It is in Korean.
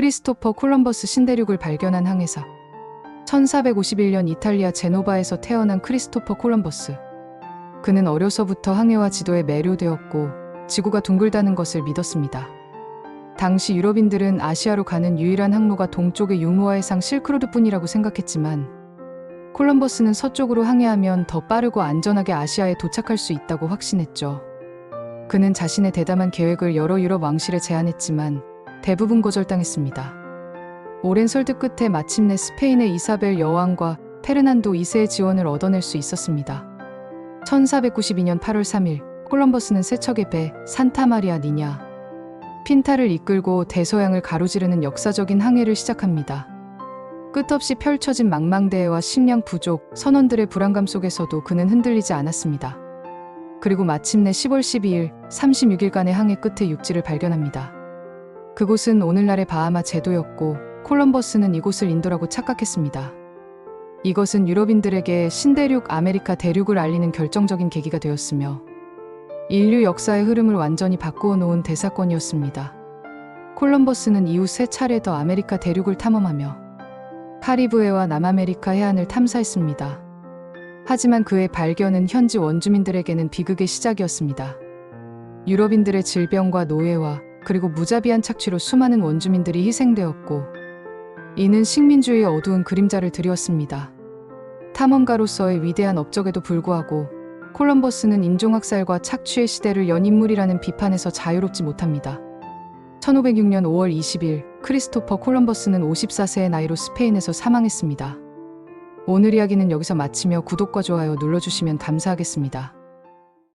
크리스토퍼 콜럼버스 신대륙을 발견한 항해사. 1451년 이탈리아 제노바에서 태어난 크리스토퍼 콜럼버스. 그는 어려서부터 항해와 지도에 매료되었고 지구가 둥글다는 것을 믿었습니다. 당시 유럽인들은 아시아로 가는 유일한 항로가 동쪽의 유무와 해상 실크로드뿐이라고 생각했지만 콜럼버스는 서쪽으로 항해하면 더 빠르고 안전하게 아시아에 도착할 수 있다고 확신했죠. 그는 자신의 대담한 계획을 여러 유럽 왕실에 제안했지만 대부분 거절당했습니다. 오랜 설득 끝에 마침내 스페인의 이사벨 여왕과 페르난도 2세의 지원을 얻어낼 수 있었습니다. 1492년 8월 3일 콜럼버스는 세척의 배 산타마리아 니냐 핀타를 이끌고 대서양을 가로지르는 역사적인 항해를 시작합니다. 끝없이 펼쳐진 망망대해와 식량 부족, 선원들의 불안감 속에서도 그는 흔들리지 않았습니다. 그리고 마침내 10월 12일 36일간의 항해 끝에 육지를 발견합니다. 그곳은 오늘날의 바하마 제도였고 콜럼버스는 이곳을 인도라고 착각했습니다. 이것은 유럽인들에게 신대륙 아메리카 대륙을 알리는 결정적인 계기가 되었으며 인류 역사의 흐름을 완전히 바꾸어 놓은 대사건이었습니다. 콜럼버스는 이후 세 차례 더 아메리카 대륙을 탐험하며 카리브해와 남아메리카 해안을 탐사했습니다. 하지만 그의 발견은 현지 원주민들에게는 비극의 시작이었습니다. 유럽인들의 질병과 노예와 그리고 무자비한 착취로 수많은 원주민들이 희생되었고 이는 식민주의의 어두운 그림자를 드리웠습니다. 탐험가로서의 위대한 업적에도 불구하고 콜럼버스는 인종학살과 착취의 시대를 연 인물이라는 비판에서 자유롭지 못합니다. 1506년 5월 20일 크리스토퍼 콜럼버스는 54세의 나이로 스페인에서 사망했습니다. 오늘 이야기는 여기서 마치며 구독과 좋아요 눌러주시면 감사하겠습니다.